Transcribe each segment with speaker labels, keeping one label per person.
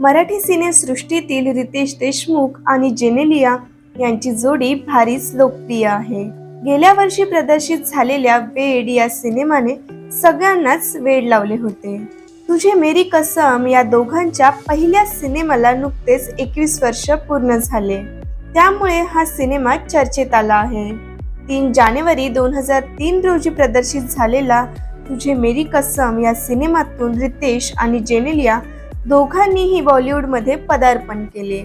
Speaker 1: मराठी सिनेसृष्टीतील रितेश देशमुख आणि जेनेलिया यांची जोडी भारीच लोकप्रिय आहे. गेल्या वर्षी प्रदर्शित झालेल्या वेड या सिनेमाने सगळ्यांनाच वेड लावले होते. तुझे मेरी कसम या दोघांच्या पहिल्या सिनेमाला नुकतेच एकवीस वर्ष पूर्ण झाले. त्यामुळे हा सिनेमा चर्चेत आला आहे. तीन जानेवारी दोन हजार तीन रोजी प्रदर्शित झालेला तुझे मेरी कसम या सिनेमातून रितेश आणि जेनेलिया दोघांनीही बॉलिवूडमध्ये पदार्पण केले.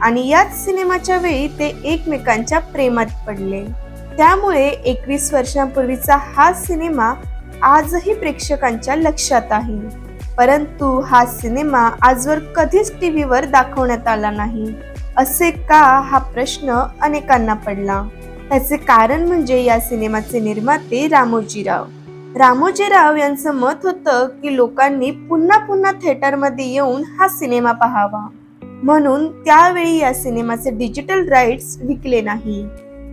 Speaker 1: आणि याच सिनेमाच्या वेळी ते एकमेकांच्या प्रेमात पडले. त्यामुळे एकवीस वर्षांपूर्वीचा हा सिनेमा आजही प्रेक्षकांच्या लक्षात आहे. परंतु हा सिनेमा आजवर कधीच टी व्हीवर दाखवण्यात आला नाही. असे का हा प्रश्न अनेकांना पडला. त्याचे कारण म्हणजे या सिनेमाचे निर्माते रामोजीराव. रामोजीराव यांचं मत होतं की लोकांनी पुन्हा पुन्हा थिएटरमध्ये येऊन हा सिनेमा पाहावा. म्हणून त्यावेळी या सिनेमाचे डिजिटल राईट्स विकले नाही.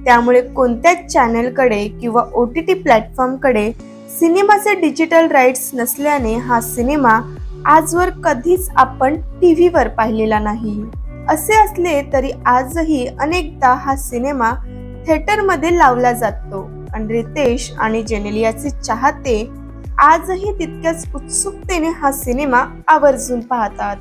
Speaker 1: त्यामुळे कोणत्याच चॅनलकडे किंवा ओ टी टी प्लॅटफॉर्मकडे सिनेमाचे डिजिटल राईट्स नसल्याने हा सिनेमा आजवर कधीच आपण टी व्हीवर पाहिलेला नाही. असे असले तरी आजही अनेकदा हा सिनेमा थिएटरमध्ये लावला जातो. आणि रितेश आणि जेनेलियाचे चाहते आजही तितक्याच उत्सुकतेने हा सिनेमा आवर्जून पाहतात.